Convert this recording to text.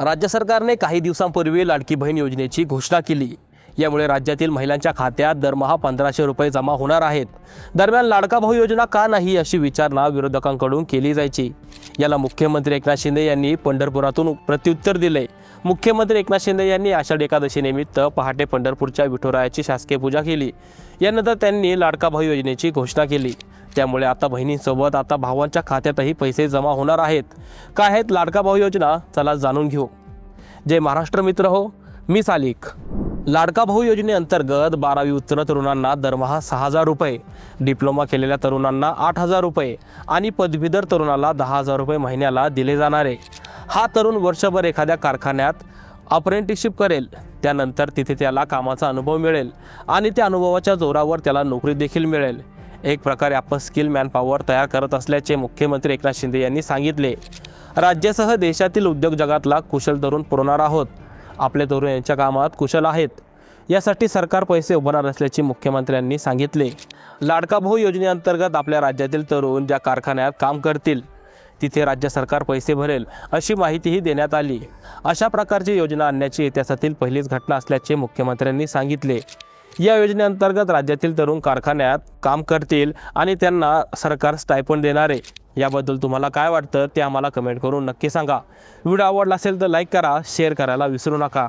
राज्य सरकारने काही दिवसांपूर्वी लाडकी बहीण योजनेची घोषणा केली. यामुळे राज्यातील महिलांच्या खात्यात दरमहा पंधराशे रुपये जमा होणार आहेत. दरम्यान लाडका भाऊ योजना का नाही अशी विचारणा विरोधकांकडून केली जायची. याला मुख्यमंत्री एकनाथ शिंदे यांनी पंढरपुरातून प्रत्युत्तर दिले. मुख्यमंत्री एकनाथ शिंदे यांनी आषाढ एकादशीनिमित्त पहाटे पंढरपूरच्या विठोरायाची शासकीय पूजा केली. यानंतर त्यांनी लाडका भाऊ योजनेची घोषणा केली. त्यामुळे आता बहिणींसोबत आता भावांच्या खात्यातही पैसे जमा होणार आहेत. काय आहेत लाडका भाऊ योजना? चला जाणून घेऊ. जय महाराष्ट्र मित्र हो मी सालिक. लाडका भाऊ योजनेअंतर्गत बारावी उत्तीर्ण तरुणांना दरमहा सहा हजार रुपये डिप्लोमा केलेल्या तरुणांना आठ हजार रुपये आणि पदवीधर तरुणाला दहा हजार रुपये महिन्याला दिले जाणारे. हा तरुण वर्षभर एखाद्या कारखान्यात अप्रेंटिसशिप करेल. त्यानंतर तिथे त्याला कामाचा अनुभव मिळेल आणि त्या अनुभवाच्या जोरावर त्याला नोकरी देखील मिळेल. एक प्रकारे आपण स्किल मॅनपॉवर तयार करत असल्याचे मुख्यमंत्री एकनाथ शिंदे यांनी सांगितले. राज्यासह देशातील उद्योग जगातला कुशल तरुण पुरवणार आहोत. आपले तरुण यांच्या कामात कुशल आहेत. यासाठी सरकार पैसे उभारणार असल्याचे मुख्यमंत्र्यांनी सांगितले. लाडका भाऊ योजनेअंतर्गत आपल्या राज्यातील तरुण ज्या कारखान्यात काम करतील तिथे राज्य सरकार पैसे भरेल अशी माहितीही देण्यात आली. अशा प्रकारची योजना आणण्याची इतिहासातील पहिलीच घटना असल्याचे मुख्यमंत्र्यांनी सांगितले. या योजनेअंतर्गत राज्यातील तरुण कारखान्यात काम करतील आणि त्यांना सरकार स्टायपंड देणार. आहे याबद्दल तुम्हाला काय वाटतं ते आम्हाला कमेंट करून नक्की सांगा. व्हिडिओ आवडला असेल तर लाईक करा शेअर करायला विसरू नका.